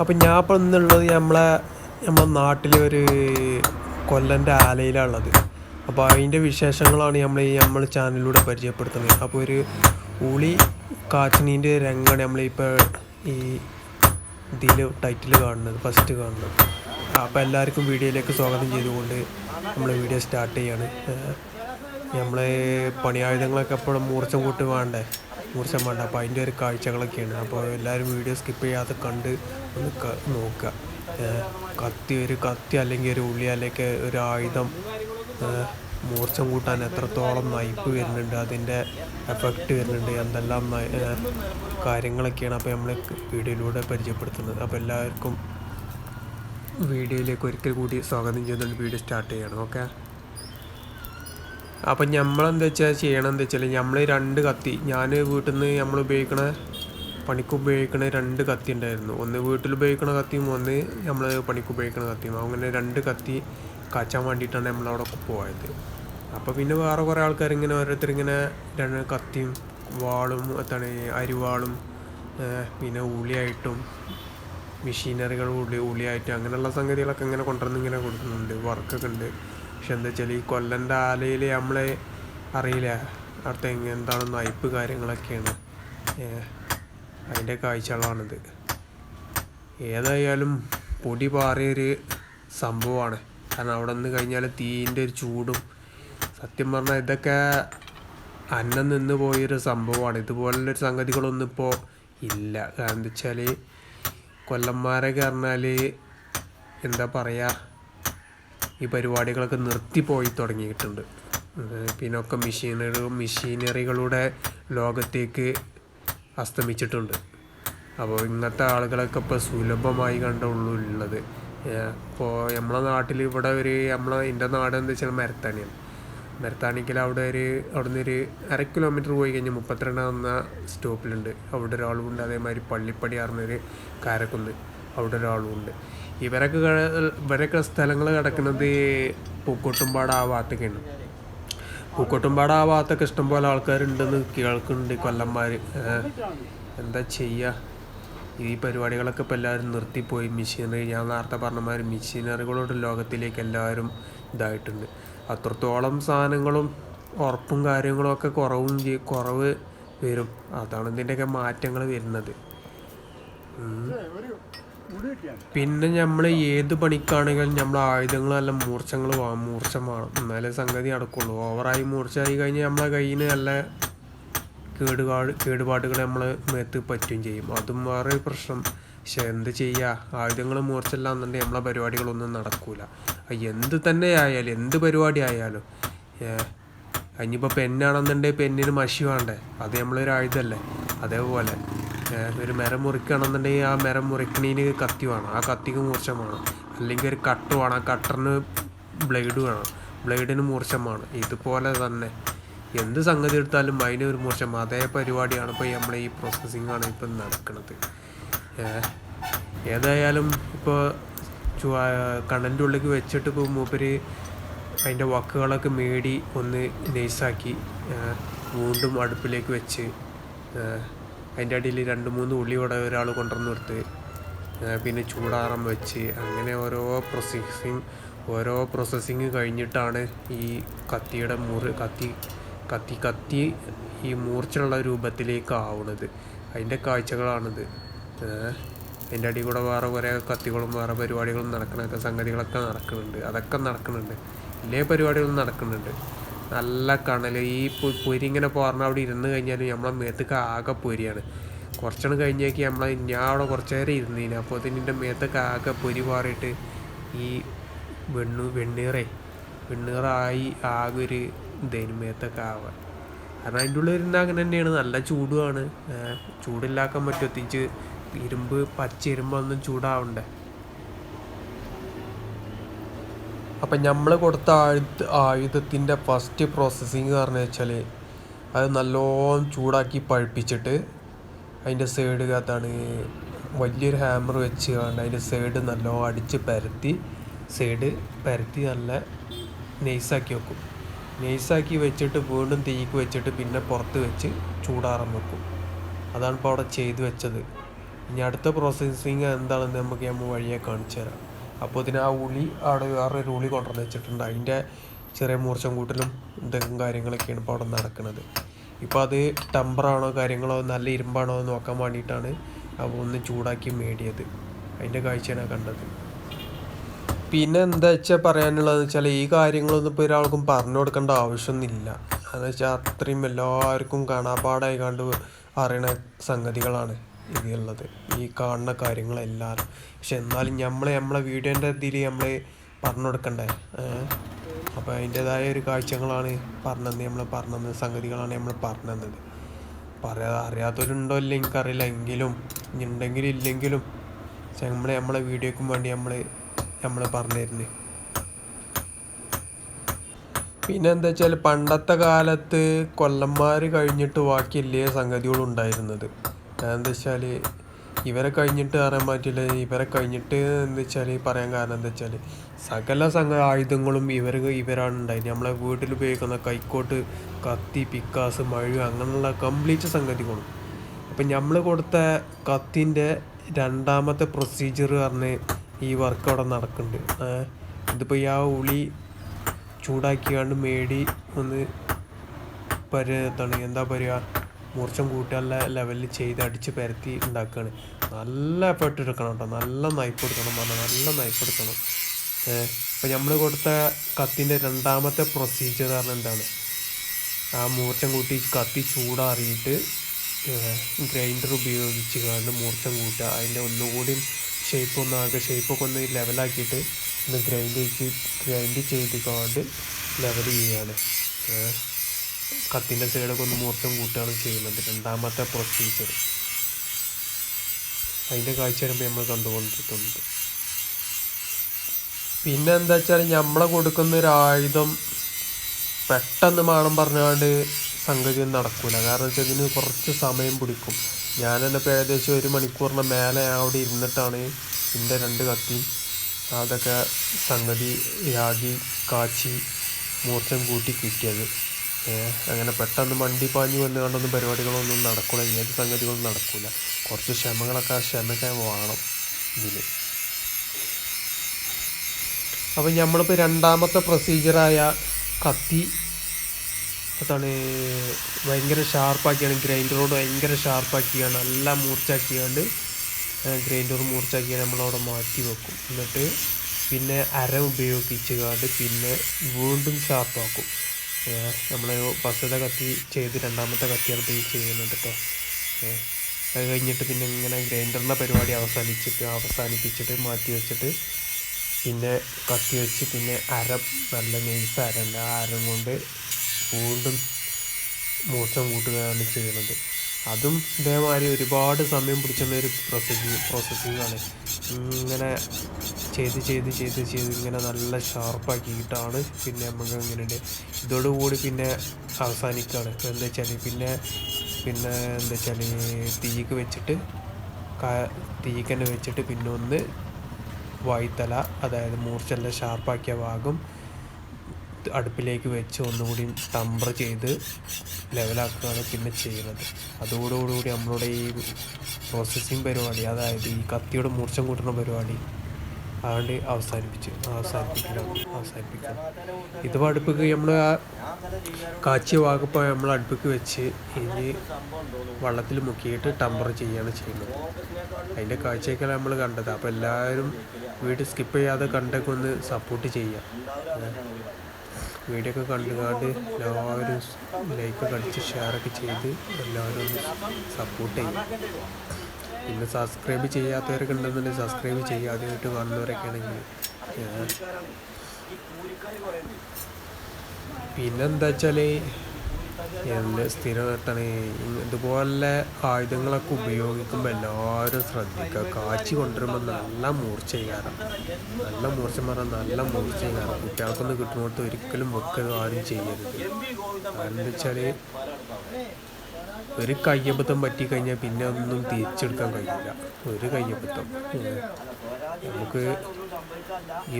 അപ്പം ഞാൻ ഇപ്പം ഇന്നുള്ളത് നമ്മളെ നമ്മളെ നാട്ടിലെ ഒരു കൊല്ലന്റെ ആലയിലാണുള്ളത്. അപ്പോൾ അതിന്റെ വിശേഷങ്ങളാണ് നമ്മൾ ഈ നമ്മൾ ചാനലിലൂടെ പരിചയപ്പെടുത്തുന്നത്. അപ്പോൾ ഒരു ഉളി കാച്ചിനീന്റെ രംഗമാണ് നമ്മളിപ്പോൾ ഈ ഇതിൽ ടൈറ്റിൽ കാണുന്നത് ഫസ്റ്റ് കാണുന്നത്. അപ്പോൾ എല്ലാവർക്കും വീഡിയോയിലേക്ക് സ്വാഗതം ചെയ്തുകൊണ്ട് നമ്മൾ വീഡിയോ സ്റ്റാർട്ട് ചെയ്യാണ്. നമ്മൾ പണിയായുധങ്ങളൊക്കെ എപ്പോഴും മൂർച്ചം കൂട്ട് വേണ്ടേ? മൂർച്ചം വേണ്ട. അപ്പോൾ അതിന്റെ ഒരു കാഴ്ചകളൊക്കെയാണ്. അപ്പോൾ എല്ലാവരും വീഡിയോ സ്കിപ്പ് ചെയ്യാതെ കണ്ട് ഒന്ന് നോക്കുക. കത്തി ഒരു കത്തി അല്ലെങ്കിൽ ഒരു ഉള്ളി അല്ലെങ്കിൽ ഒരു ആയുധം മൂർച്ചം കൂട്ടാൻ എത്രത്തോളം നയിപ്പ് വരുന്നുണ്ട് അതിന്റെ എഫക്റ്റ് വരുന്നുണ്ട് എന്തെല്ലാം കാര്യങ്ങളൊക്കെയാണ് അപ്പോൾ നമ്മൾ വീഡിയോയിലൂടെ പരിചയപ്പെടുത്തുന്നത്. അപ്പോൾ എല്ലാവർക്കും വീഡിയോയിലേക്ക് ഒരിക്കൽ കൂടി സ്വാഗതം ചെയ്യുന്നുണ്ട്. വീഡിയോ സ്റ്റാർട്ട് ചെയ്യണം. ഓക്കെ? അപ്പം നമ്മളെന്താ വെച്ചാൽ ചെയ്യണം എന്താ വെച്ചാൽ നമ്മൾ രണ്ട് കത്തി ഞാൻ വീട്ടിൽ നിന്ന് നമ്മൾ ഉപയോഗിക്കണ പണിക്ക് ഉപയോഗിക്കണ രണ്ട് കത്തി ഉണ്ടായിരുന്നു. ഒന്ന് വീട്ടിൽ ഉപയോഗിക്കണ കത്തിയും ഒന്ന് നമ്മൾ പണിക്ക് ഉപയോഗിക്കണ കത്തിയും. അങ്ങനെ രണ്ട് കത്തി കാച്ചാൻ വേണ്ടിയിട്ടാണ് നമ്മളവിടെ പോയത്. അപ്പോൾ പിന്നെ വേറെ കുറേ ആൾക്കാർ ഇങ്ങനെ ഓരോരുത്തർ ഇങ്ങനെ രണ്ട് കത്തിയും വാളും എന്താണ് അരിവാളും പിന്നെ ഉളിയായിട്ടും മെഷീനറികൾ ഉളി ഉളിയായിട്ടും അങ്ങനെയുള്ള സംഗതികളൊക്കെ ഇങ്ങനെ കൊണ്ടുവന്ന് ഇങ്ങനെ കൊടുക്കുന്നുണ്ട് വർക്കൊക്കെ ഉണ്ട്. പക്ഷെ എന്താ വെച്ചാൽ ഈ കൊല്ലന്റെ ആലയിൽ നമ്മളെ അറിയില്ല. അവിടുത്തെ എന്താണ് നയിപ്പ് കാര്യങ്ങളൊക്കെയാണ്. അതിന്റെ കാഴ്ചകളാണിത്. ഏതായാലും പൊടി പാറിയൊരു സംഭവമാണ്. കാരണം അവിടെ നിന്ന് കഴിഞ്ഞാൽ തീന്റെ ഒരു ചൂടും സത്യം പറഞ്ഞാൽ ഇതൊക്കെ അന്നം നിന്ന് പോയൊരു സംഭവമാണ്. ഇതുപോലുള്ളൊരു സംഗതികളൊന്നും ഇപ്പോൾ ഇല്ല. കാരണം എന്താ വെച്ചാൽ കൊല്ലന്മാരൊക്കെ പറഞ്ഞാൽ എന്താ പറയുക ഈ പരിപാടികളൊക്കെ നിർത്തിപ്പോയി തുടങ്ങിയിട്ടുണ്ട്. പിന്നൊക്കെ മെഷീനറി മെഷീനറികളുടെ ലോകത്തേക്ക് അസ്തമിച്ചിട്ടുണ്ട്. അപ്പോൾ ഇങ്ങനത്തെ ആളുകളൊക്കെ ഇപ്പോൾ സുലഭമായി കണ്ടുള്ളൂ ഉള്ളത്. ഇപ്പോൾ നമ്മളെ നാട്ടിൽ ഇവിടെ ഒരു നമ്മളെ എന്റെ നാട് എന്താ വെച്ചാൽ മരത്താണിയാണ് മരത്താണിക്കൽ അവിടെ ഒരു അവിടെ നിന്ന് ഒരു അര കിലോമീറ്റർ പോയി കഴിഞ്ഞാൽ മുപ്പത്തിരണ്ട് എന്ന സ്റ്റോപ്പിലുണ്ട് അവിടെ ഒരാളുണ്ട് അതേമാതിരി പള്ളിപ്പടി അറിഞ്ഞൊരു കാരക്കുന്ന്. അവിടെ ഒരാളുണ്ട് ഇവരൊക്കെ ഇവരൊക്കെ സ്ഥലങ്ങൾ കിടക്കുന്നത് ഈ പൂക്കോട്ടുംപാട് ആ ഭാഗത്തൊക്കെയാണ്. പൂക്കോട്ടുംപാട് ആ ഭാഗത്തൊക്കെ ഇഷ്ടംപോലെ ആൾക്കാരുണ്ടെന്ന് കേൾക്കുന്നുണ്ട് കൊല്ലന്മാർ എന്താ ചെയ്യുക ഈ പരിപാടികളൊക്കെ ഇപ്പോൾ എല്ലാവരും നിർത്തിപ്പോയി. മെഷീനറി ഞാൻ നേരത്തെ പറഞ്ഞ മാതിരി മെഷീനറികളുടെ ലോകത്തിലേക്ക് എല്ലാവരും ഇതായിട്ടുണ്ട്. അത്രത്തോളം സാധനങ്ങളും ഉറപ്പും കാര്യങ്ങളും ഒക്കെ കുറവും കുറവ് വരും. അതാണ് ഇതിന്റെയൊക്കെ മാറ്റങ്ങൾ വരുന്നത്. പിന്നെ നമ്മൾ ഏത് പണിക്കാണെങ്കിലും നമ്മൾ ആയുധങ്ങളെല്ലാം മൂർച്ചങ്ങൾ വാങ്ങും മൂർച്ചം വേണം. എന്നാലേ സംഗതി നടക്കുള്ളൂ. ഓവറായി മൂർച്ചയായി കഴിഞ്ഞാൽ നമ്മളെ കയ്യിൽ നിന്ന് നല്ല കേടുപാട് കേടുപാടുകൾ നമ്മൾ മേത്ത് പറ്റുകയും ചെയ്യും. അതും വേറെ പ്രശ്നം. പക്ഷെ എന്ത് ചെയ്യുക ആയുധങ്ങൾ മൂർച്ചയില്ലാന്നുണ്ടെങ്കിൽ നമ്മളെ പരിപാടികളൊന്നും നടക്കൂല. എന്ത് തന്നെ ആയാലും എന്ത് പരിപാടി ആയാലും ഇനിയിപ്പോൾ പെന്നാണെന്നുണ്ടെങ്കിൽ പെന്നിന് മഷി വേണ്ടേ? അത് നമ്മളൊരു ആയുധമല്ലേ അതേപോലെ. ഒരു മരം മുറിക്കുകയാണെന്നുണ്ടെങ്കിൽ ആ മരം മുറിക്കണീന് കത്തി വേണം. ആ കത്തിക്ക് മൂർച്ചം വേണം. അല്ലെങ്കിൽ ഒരു കട്ട് വേണം. ആ കട്ടറിന് ബ്ലേഡ് വേണം. ബ്ലേഡിന് മൂർച്ചം വേണം. ഇതുപോലെ തന്നെ എന്ത് സംഗതി എടുത്താലും അതിന് ഒരു മൂർച്ചം അതേ പരിപാടിയാണ് ഇപ്പോൾ നമ്മളെ ഈ പ്രോസസ്സിങ്ങാണ് ഇപ്പം നടക്കുന്നത് ഏതായാലും ഇപ്പോൾ കണ്ണന്റെ ഉള്ളിലേക്ക് വെച്ചിട്ട് ഇപ്പോൾ മൂപ്പര് അതിന്റെ വക്കുകളൊക്കെ മേടി ഒന്ന് നൈസാക്കി വീണ്ടും അടുപ്പിലേക്ക് വെച്ച് അതിന്റെ അടിയിൽ രണ്ട് മൂന്ന് ഉള്ളി കൂടെ ഒരാൾ കൊണ്ടുവന്ന് നിർത്ത് പിന്നെ ചൂടാറം വെച്ച് അങ്ങനെ ഓരോ പ്രോസസ്സിങ് ഓരോ പ്രോസസ്സിങ് കഴിഞ്ഞിട്ടാണ് ഈ കത്തിയുടെ മുറി കത്തി കത്തി കത്തി ഈ മൂർച്ചയുള്ള രൂപത്തിലേക്ക് ആവുന്നത് അതിന്റെ കാഴ്ചകളാണിത്. അതിന്റെ അടി കൂടെ വേറെ കുറേ കത്തികളും വേറെ പരിപാടികളും നടക്കണൊക്കെ സംഗതികളൊക്കെ നടക്കുന്നുണ്ട്. അതൊക്കെ നടക്കുന്നുണ്ട്. ഇല്ലേ പരിപാടികളും നടക്കുന്നുണ്ട്. നല്ല കണൽ ഈ പൊരി ഇങ്ങനെ പറഞ്ഞാൽ അവിടെ ഇരുന്ന് കഴിഞ്ഞാൽ നമ്മളെ മേത്തൊക്കെ ആകെ പൊരിയാണ്. കുറച്ചെണ്ണം കഴിഞ്ഞേക്ക് നമ്മളെ ഞാൻ അവിടെ കുറച്ച് നേരം ഇരുന്നീന്. അപ്പോൾ അതിന്റെ മേത്തൊക്കെ ആകെ പൊരി പാറിയിട്ട് ഈ വെണ്ണു വെണ്ണീറേ വെണ്ണീറായി ആകെ ഒരു ഇതേനും മേത്തൊക്കെ ആവുക കാരണം അതിന്റെ ഉള്ളിൽ ഇരുന്ന് അങ്ങനെ തന്നെയാണ്. നല്ല ചൂടുമാണ് ചൂടില്ലാക്കാൻ പറ്റും. തിരിച്ച് ഇരുമ്പ് പച്ച ഇരുമ്പൊന്നും ചൂടാവണ്ടേ. അപ്പം നമ്മൾ കൊടുത്ത ആയുധ ആയുധത്തിന്റെ ഫസ്റ്റ് പ്രോസസ്സിങ് പറഞ്ഞു വെച്ചാൽ അത് നല്ലോണം ചൂടാക്കി പഴുപ്പിച്ചിട്ട് അതിന്റെ സൈഡ് അകത്താണ് വലിയൊരു ഹാമർ വെച്ച് കൊണ്ട് അതിന്റെ സൈഡ് നല്ലോണം അടിച്ച് പരത്തി സൈഡ് പരത്തി നല്ല നെയ്സാക്കി വെക്കും. നെയ്സാക്കി വെച്ചിട്ട് വീണ്ടും തീക്ക് വെച്ചിട്ട് പിന്നെ പുറത്ത് വെച്ച് ചൂടാറാൻ വെക്കും. അതാണ് ഇപ്പോൾ അവിടെ ചെയ്തു വെച്ചത്. ഇനി അടുത്ത പ്രോസസ്സിങ് എന്താണെന്ന് നമുക്ക് നമ്മൾ വഴിയെ കാണിച്ചു തരാം. അപ്പോൾ ഇതിന് ആ ഉളി അവിടെ വേറൊരു ഉളി കൊണ്ടുവന്ന് വെച്ചിട്ടുണ്ട്. അതിന്റെ ചെറിയ മൂർച്ചം കൂട്ടലും ഇതൊക്കെ കാര്യങ്ങളൊക്കെയാണ് ഇപ്പോൾ അവിടെ നടക്കുന്നത്. ഇപ്പോൾ അത് ടെമ്പറാണോ കാര്യങ്ങളോ നല്ല ഇരുമ്പാണോ എന്ന് നോക്കാൻ വേണ്ടിയിട്ടാണ് അപ്പോൾ ഒന്ന് ചൂടാക്കി മേടിയത്. അതിന്റെ കാഴ്ചയാണ് കണ്ടത്. പിന്നെ എന്താ വെച്ചാൽ പറയാനുള്ളതെന്ന് വെച്ചാൽ ഈ കാര്യങ്ങളൊന്നും ഇപ്പോൾ ഒരാൾക്കും പറഞ്ഞു കൊടുക്കേണ്ട ആവശ്യമൊന്നുമില്ല. അതെന്ന് വെച്ചാൽ അത്രയും എല്ലാവർക്കും കാണാപ്പാടായി കണ്ട് അറിയണ സംഗതികളാണ്. ഇതിലുള്ളത് ഈ കാണുന്ന കാര്യങ്ങളെല്ലാം. പക്ഷെ എന്നാലും നമ്മൾ നമ്മളെ വീഡിയോന്റെ ഇതിൽ നമ്മൾ പറഞ്ഞു കൊടുക്കണ്ടേ അപ്പോൾ അതിന്റെതായ ഒരു കാഴ്ചകളാണ് പറഞ്ഞത്. നമ്മൾ പറഞ്ഞത് സംഗതികളാണ് നമ്മൾ പറഞ്ഞത്. പറയാ അറിയാത്തവരുണ്ടോ ഇല്ല എനിക്കറിയില്ല. എങ്കിലും ഉണ്ടെങ്കിലും ഇല്ലെങ്കിലും നമ്മൾ നമ്മളെ വീഡിയോക്കും വേണ്ടി നമ്മൾ നമ്മൾ പറഞ്ഞു തരുന്നത് പിന്നെ എന്താ വെച്ചാൽ പണ്ടത്തെ കാലത്ത് കൊല്ലന്മാർ കഴിഞ്ഞിട്ട് ബാക്കിയല്ലേ സംഗതികളുണ്ടായിരുന്നത് എന്താ വെച്ചാൽ ഇവരെ കഴിഞ്ഞിട്ട് അറിയാൻ പറ്റില്ല. ഇവരെ കഴിഞ്ഞിട്ട് എന്താ വെച്ചാൽ പറയാൻ കാരണം എന്താ വെച്ചാൽ സകല സംഘ ആയുധങ്ങളും ഇവർ ഇവരാണ് ഉണ്ടായത് നമ്മളെ വീട്ടിൽ ഉപയോഗിക്കുന്ന കൈക്കോട്ട് കത്തി പിക്കാസ് മഴ അങ്ങനെയുള്ള കംപ്ലീറ്റ് സംഗതികളും. അപ്പം നമ്മൾ കൊടുത്ത കത്തിന്റെ രണ്ടാമത്തെ പ്രൊസീജിയർ പറഞ്ഞ് ഈ വർക്ക് അവിടെ നടക്കുന്നുണ്ട് ഇതിപ്പോൾ ഈ ആ ഉളി ചൂടാക്കിയാണ്ട് മേടി ഒന്ന് പരി എന്താ പറയുക മൂർച്ചം കൂട്ടാനുള്ള ലെവലിൽ ചെയ്ത് അടിച്ച് പരത്തി ഉണ്ടാക്കുകയാണ് നല്ല എഫേർട്ട് എടുക്കണം കേട്ടോ. നല്ല നൈപ്പ് എടുക്കണം പറഞ്ഞാൽ നല്ല നൈപ്പ് എടുക്കണം. ഏഹ് ഇപ്പം നമ്മൾ കൊടുത്ത കത്തിന്റെ രണ്ടാമത്തെ പ്രൊസീജിയർ പറഞ്ഞാൽ എന്താണ്? ആ മൂർച്ചം കൂട്ടി കത്തി ചൂടാറിയിട്ട് ഗ്രൈൻഡർ ഉപയോഗിച്ച് കണ്ട് മൂർച്ചം കൂട്ടുക. അതിന്റെ ഒന്നുകൂടി ഷേപ്പ് ഒന്ന് ആകെ ഷേപ്പൊക്കെ ഒന്ന് ലെവലാക്കിയിട്ട് ഒന്ന് ഗ്രൈൻഡ് ചെയ്ത് ഗ്രൈൻഡ് ചെയ്തിക്കാണ്ട് ലെവൽ ചെയ്യുകയാണ്. കത്തിന്റെ സൈഡൊക്കെ ഒന്ന് മൂർച്ചം കൂട്ടുകയാണ് ചെയ്യുന്നത്. രണ്ടാമത്തെ പ്രൊസീജിയർ അതിന്റെ കാഴ്ച വരുമ്പോൾ നമ്മൾ കണ്ടുകൊണ്ടിരിക്കുന്നത്. പിന്നെ എന്താ വെച്ചാൽ നമ്മളെ കൊടുക്കുന്ന ഒരു ആയുധം പെട്ടെന്ന് മാണം പറഞ്ഞാണ്ട് സംഗതി ഒന്നും നടക്കൂല. കാരണം വെച്ചാൽ ഇതിന് കുറച്ച് സമയം പിടിക്കും. ഞാൻ തന്നെ ഇപ്പോൾ ഏകദേശം ഒരു മണിക്കൂറിന് മേലെ അവിടെ ഇരുന്നിട്ടാണ് എന്റെ രണ്ട് കത്തി അതൊക്കെ സംഗതി യാഗി കാച്ചി മൂർച്ചം കൂട്ടി കിട്ടിയത്. അങ്ങനെ പെട്ടെന്ന് മണ്ടി പാഞ്ഞു വന്ന് കണ്ടൊന്നും പരിപാടികളൊന്നും നടക്കില്ല ഏത് സംഗതികളൊന്നും നടക്കില്ല കുറച്ച് ക്ഷമകളൊക്കെ ക്ഷമയൊക്കെ വേണം ഇതിന് അപ്പം നമ്മളിപ്പോൾ രണ്ടാമത്തെ പ്രൊസീജിയറായ കത്തി അതാണ് ഭയങ്കര ഷാർപ്പാക്കിയാണ് ഗ്രൈൻഡറോട് ഭയങ്കര ഷാർപ്പാക്കിയാണ് നല്ല മൂർച്ചാക്കിയാണ്ട് ഗ്രൈൻഡർ മൂർച്ചാക്കി നമ്മളവിടെ മാറ്റി വെക്കും. എന്നിട്ട് പിന്നെ അര ഉപയോഗിച്ച് കാണ്ട് പിന്നെ വീണ്ടും ഷാർപ്പാക്കും നമ്മൾ ഫസ്റ്റത്തെ കത്തി ചെയ്ത് രണ്ടാമത്തെ കത്തിയാണ് ഈ ചെയ്യുന്നത് കേട്ടോ അത് കഴിഞ്ഞിട്ട് പിന്നെ ഇങ്ങനെ ഗ്രൈൻഡറിന്റെ പരിപാടി അവസാനിച്ചിട്ട് അവസാനിപ്പിച്ചിട്ട് മാറ്റി വെച്ചിട്ട് പിന്നെ കത്തി വെച്ച് പിന്നെ അരം നല്ല നെയ്സ് അരണ്ട്. ആ അരം കൊണ്ട് വീണ്ടും മൂർച്ചം കൂട്ടുകയാണ് ചെയ്യുന്നത്. അതും ഇതേമാതിരി ഒരുപാട് സമയം പിടിച്ചുള്ള ഒരു പ്രോസസ്സിങ് പ്രോസസ്സിങ് ആണ്. ഇങ്ങനെ ചെയ്ത് ചെയ്ത് ചെയ്ത് ചെയ്ത് ഇങ്ങനെ നല്ല ഷാർപ്പാക്കിയിട്ടാണ് പിന്നെ നമുക്ക് ഇങ്ങനെ ഇതോടുകൂടി പിന്നെ അവസാനിക്കുകയാണ് എന്താ വെച്ചാൽ പിന്നെ പിന്നെ എന്താ വെച്ചാൽ തീക്ക് വെച്ചിട്ട് തീക്ക് തന്നെ വെച്ചിട്ട് പിന്നെ ഒന്ന് വായ്ത്തല അതായത് മൂർച്ചെല്ലാം ഷാർപ്പാക്കിയ ഭാഗം അടുപ്പിലേക്ക് വെച്ച് ഒന്നുകൂടി ടംബർ ചെയ്ത് ലെവലാക്കുകയാണ് പിന്നെ ചെയ്യുന്നത്. അതോടുകൂടി നമ്മളുടെ ഈ പ്രോസസ്സിങ് പരിപാടി അതായത് ഈ കത്തിയുടെ മൂർച്ച കൂട്ടുന്ന പരിപാടി അതുകൊണ്ട് അവസാനിപ്പിച്ച് അവസാനിപ്പിക്കണം അവസാനിപ്പിക്കണം. ഇതിപ്പോൾ അടുപ്പിക്ക് നമ്മൾ ആ കാച്ചിയ ഭാഗപ്പോൾ നമ്മൾ അടുപ്പിക്ക് വെച്ച് ഇനി വള്ളത്തിൽ മുക്കിയിട്ട് ടംബർ ചെയ്യുകയാണ് ചെയ്യുന്നത്. അതിന്റെ കാഴ്ചയൊക്കെ നമ്മൾ കണ്ടത്. അപ്പോൾ എല്ലാവരും വീഡിയോ സ്കിപ്പ് ചെയ്യാതെ കണ്ടൊക്കെ ഒന്ന് സപ്പോർട്ട് ചെയ്യുക. വീഡിയോ ഒക്കെ കണ്ടുകാണ്ട് എല്ലാവരും ലൈക്കൊക്കെ അടിച്ച് ഷെയറൊക്കെ ചെയ്ത് എല്ലാവരും സപ്പോർട്ട് ചെയ്യും. പിന്നെ സബ്സ്ക്രൈബ് ചെയ്യാത്തവരൊക്കെ ഉണ്ടെന്നുണ്ടെങ്കിൽ സബ്സ്ക്രൈബ് ചെയ്യുക ആദ്യമായിട്ട് കാണുന്നവരൊക്കെ ആണെങ്കിൽ പിന്നെന്താ വെച്ചാൽ എന്റെ നിർത്തണേ ഇതുപോലെ ആയുധങ്ങളൊക്കെ ഉപയോഗിക്കുമ്പോൾ എല്ലാവരും ശ്രദ്ധിക്കുക. കാച്ചി കൊണ്ടുവരുമ്പോൾ നല്ല മൂർച്ച ചെയ്യാറാണ് നല്ല മൂർച്ച പറഞ്ഞാൽ നല്ല മൂർച്ച ചെയ്യാറാണ് കുട്ടികൾക്കൊന്നും കിട്ടുന്നിടത്ത് ഒരിക്കലും വെക്കുക ആരും ചെയ്യരുത്. കാരണം എന്താ വെച്ചാൽ ഒരു കയ്യബദ്ധം പറ്റിക്കഴിഞ്ഞാൽ പിന്നെ ഒന്നും തിരിച്ചെടുക്കാൻ കഴിയില്ല. ഒരു കയ്യബദ്ധം. നമുക്ക് ഈ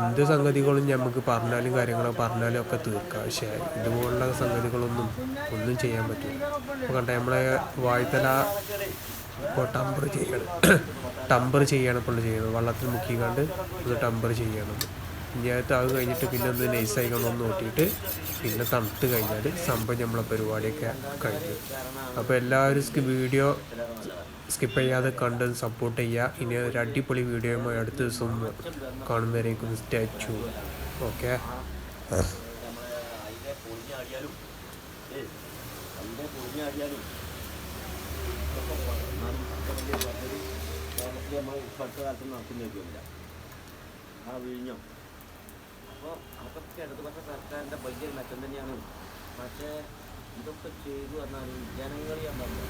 എന്ത് സംഗതികളും നമുക്ക് പറഞ്ഞാലും കാര്യങ്ങളൊക്കെ പറഞ്ഞാലും ഒക്കെ തീർക്കാം. പക്ഷേ ഇതുപോലുള്ള സംഗതികളൊന്നും ഒന്നും ചെയ്യാൻ പറ്റില്ല. അപ്പോൾ കണ്ട നമ്മളെ വായ്ത്തല ഇപ്പോൾ ടമ്പർ ചെയ്യണം. ടമ്പർ ചെയ്യാണ് ഇപ്പോൾ ചെയ്യുന്നത് വള്ളത്തിൽ മുക്കിക്കാണ്ട് ഒന്ന് ടമ്പർ ചെയ്യണം. ഇനി അത് കഴിഞ്ഞിട്ട് പിന്നെ ഒന്ന് നൈസായി ഒന്ന് നോക്കിയിട്ട് പിന്നെ തണുത്ത് കഴിഞ്ഞാൽ സംഭവം നമ്മളെ പരിപാടിയൊക്കെ കഴിഞ്ഞു. അപ്പോൾ എല്ലാവരും വീഡിയോ സ്കിപ്പ് ചെയ്യാതെ കണ്ട് സപ്പോർട്ട് ചെയ്യുക. ഇനി ഒരു അടിപൊളി വീഡിയോയുമായി അടുത്ത ദിവസം കാണുന്നവരേക്കും സ്റ്റാച്ചു ഓക്കെ നമ്മൾ കാലത്ത് നടത്തുന്നേക്കില്ല ആ. വിഴിഞ്ഞം അപ്പോൾ അതൊക്കെ ഇടതുപക്ഷ സർക്കാരിന്റെ വലിയൊരു മെച്ചം തന്നെയാണ്. പക്ഷേ ഇതൊക്കെ ചെയ്തു പറഞ്ഞാൽ ജനങ്ങളെ പറഞ്ഞു